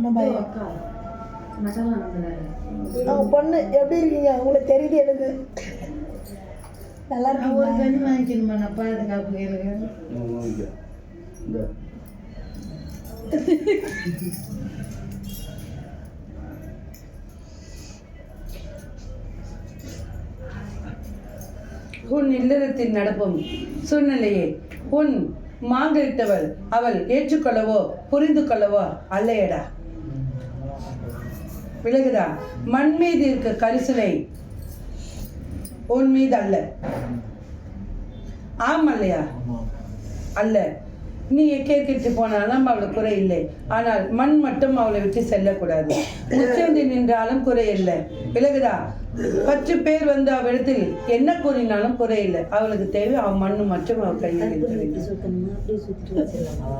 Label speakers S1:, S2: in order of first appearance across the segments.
S1: நம்ம
S2: பொண்ணு எப்படி இருக்கீங்க? உங்களுக்கு தெரியுது எனக்கு. நல்லா
S1: நான் ஒரு கஞ்சி வாங்கிக்கணுமா? நான் பாதுகாப்பு எனக்கு
S3: உன் இல்லறத்தில் நடப்பும் சூழ்நிலையை உன் மாங்கலிட்டவள் அவள் ஏற்றுக்கொள்ளவோ புரிந்து கொள்ளவோ அல்லையடா. விலகுதா? மண் மீது இருக்க கரிசலை உன் மீது அல்ல. ஆம் அல்லையா? அல்ல. நீ எக்கேற்கிட்டு போனாலும் அவளுக்கு குறை இல்லை. ஆனால் மண் மட்டும் அவளை விட்டு செல்லக்கூடாது. உச்சந்தி நின்றாலும் குறை இல்லை. விலகுதா? பத்து பேர் வந்து அவளிடத்தில் என்ன கூறினாலும் குறை இல்லை. அவளுக்கு தேவை அவன் மண்ணு மட்டும் அவள் கையில் இருக்க வேண்டும்
S1: சுத்தணுமா அப்படியே சுற்றிட்டு வச்சிடலாமா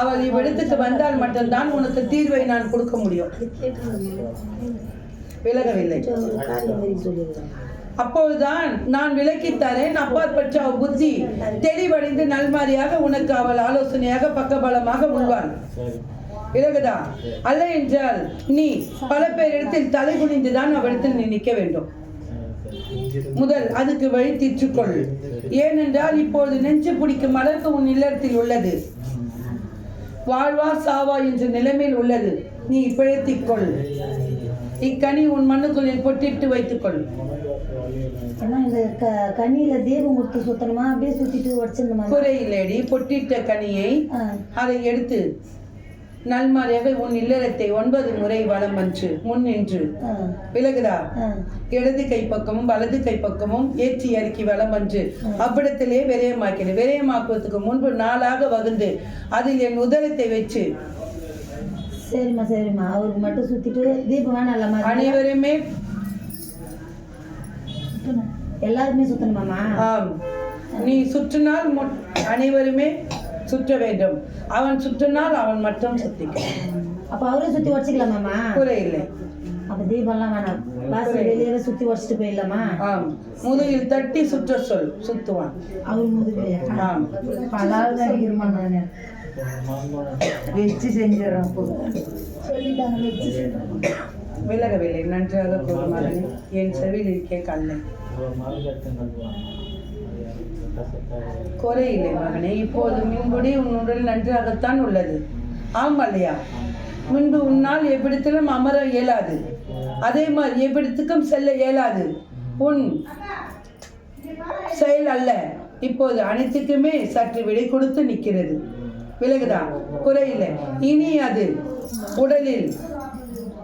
S3: அவள் இவ்விடத்துக்கு வந்தால் மட்டும்தான் உனக்கு தீர்வை நான் கொடுக்க முடியும். விலகவில்லை. அப்போதுதான் நான் விலக்கி தரேன். அப்பாற்பட்ட அவள் புத்தி தெளிவடைந்து நல்மாரியாக உனக்கு அவள் ஆலோசனையாக பக்கபலமாக முன்வாள் விலகுதா? அல்ல என்றால் நீ பல பேரிடத்தில் தலை குனிந்துதான் அவரிடத்தில் நீ நிற்க வேண்டும். முதல் அதுக்கு வழி தீற்றுக்கொள் ஏனென்றால் இப்போது நெஞ்சு பிடிக்கும் அளவுக்கு உன் இல்லத்தில் உள்ளது. வாழ்வா சாவா என்ற நிலைமையில் உள்ளது. நீ பிழைத்திக்கொள் இக்கனி உன் மண்ணுக்குள்ளில் பொட்டிட்டு வைத்துக்கொள்.
S1: இந்த க கண்ணியில் தீபம் கொடுத்து சுத்தணுமா? அப்படியே சுற்றிட்டு வச்சிடணுமா
S3: குறையிலடி பொட்டிட்ட கனியை அதை எடுத்து நல்மாரியாக உன் இல்லறத்தை ஒன்பது முறை வலம் வந்து முன் நின்று. விலகுதா இடது கை பக்கமும் வலது கை பக்கமும் ஏற்றி இறக்கி வலம் வந்து. அவ்விடத்திலே விரயமாக்கினேன் விரயமாக்குவதற்கு முன்பு நாளாக வகுந்து அதில் என் உதரத்தை வச்சு.
S1: சரிம்மா சரிம்மா. அவருக்கு மட்டும் சுற்றிட்டு தீபம் இல்லம்மா
S3: அனைவருமே
S1: எல்லாருக்குமே சுற்றணுமாம்மா
S3: ஆம். நீ சுற்றினால் அனைவருமே சுற்ற வேண்டும். அவன் சுற்றினால் அவன் மட்டும் சுத்திக்க
S1: அப்போ அவரே சுற்றி வச்சுக்கலாமாம்மா
S3: குறையில்லை
S1: அப்போ தீபம்லாம் வேணாம். வாசல் வெளியே சுற்றி வச்சுட்டு போயிடலாமா?
S3: ஆம். முதுகில் தட்டி சுற்ற சொல். சுத்துவான்.
S1: அவர் முதுகுலையா
S3: ஆம்.
S1: பலால் நான். வச்சு செஞ்சிடறேன் அப்போ.
S3: விலகவில்லை. நன்றாக கூறு மகனே என் செவியில் கேட்க அல்ல குறையில்லை மகனே இப்போது மின்படி உன் உடல் நன்றாகத்தான் உள்ளது. ஆம் அல்லையா? முன்பு உன்னால் எவ்விடத்திலும் அமர இயலாது. அதே மாதிரி எவ்விடத்துக்கும் செல்ல இயலாது. உன் செயல் அல்ல. இப்போது அனைத்துக்குமே சற்று விடை கொடுத்து நிற்கிறது. விலகுதா? குறையில்லை. இனி அது உடலில்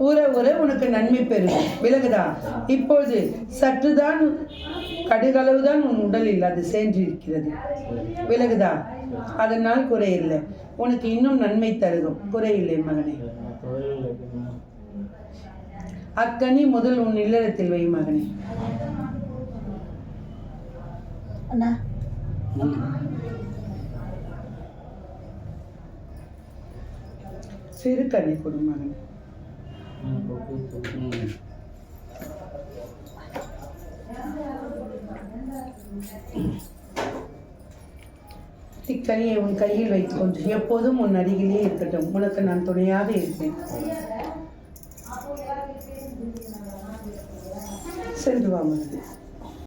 S3: ஊற ஊற உனக்கு நன்மை பெறும். விலகுதா? இப்போது சற்றுதான் கடுகளவுதான் உன் உடலில் அது சென்றிருக்கிறது. விலகுதா? அதனால் குறையில்லை. உனக்கு இன்னும் நன்மை தருகும். குறையில்லை மகனே. அக்கனி முதல் உன் இல்லறத்தில் வை மகனே.
S2: அண்ணா.
S3: சிறு கனி கொடு மகனே உன் கையில் வைத்துக்கொண்டு எப்போதும் உன் அருகிலே இருக்கட்டும். உனக்கு நான் துணையாக இருப்பேன். சென்று வாங்க